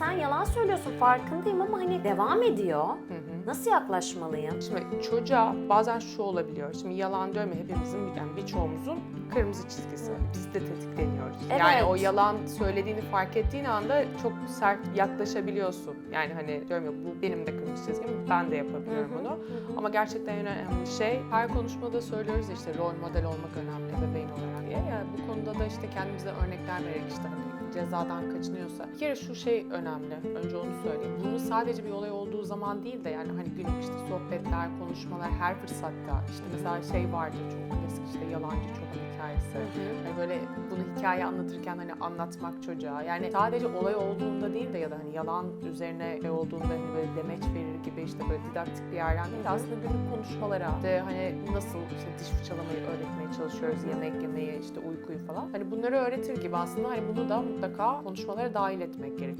sen yalan söylüyorsun farkındayım ama hani devam ediyor. Nasıl yaklaşmalıyım? Şimdi çocuğa bazen şu olabiliyor. Şimdi yalan diyorum ya hepimizin yani birçoğumuzun kırmızı çizgisi. Biz de tetikleniyoruz. Yani Evet. o yalan söylediğini fark ettiğin anda çok sert yaklaşabiliyorsun. Yani hani diyorum ya bu benim de kırmızı çizgim. Ben de yapabiliyorum bunu. Ama gerçekten en önemli şey her konuşmada söylüyoruz ya işte rol model olmak önemli bebeğin olarak diye. Yani bu konuda da işte kendimize örnekler vererek işte hani cezadan kaçınıyorsa. Bir kere şu şey önemli. Önce onu söyleyeyim. Bunu sadece bir olay olduğu zaman değil de yani hani günlük işte sohbetler, konuşmalar her fırsatta. işte mesela şey vardır çok klasik işte yalancı çoban hikayesi. Hani böyle bunu hikaye anlatırken hani anlatmak çocuğa. Yani sadece olay olduğunda değil de ya da hani yalan üzerine şey olduğunda hani böyle demeç verir gibi işte böyle didaktik bir yerden değil de aslında günlük konuşmalara işte hani nasıl işte diş fırçalamayı öğretmeye çalışıyoruz, yemek yemeyi, işte uykuyu falan. Hani bunları öğretir gibi aslında hani bunu da mutlaka konuşmalara dahil etmek gerekiyor.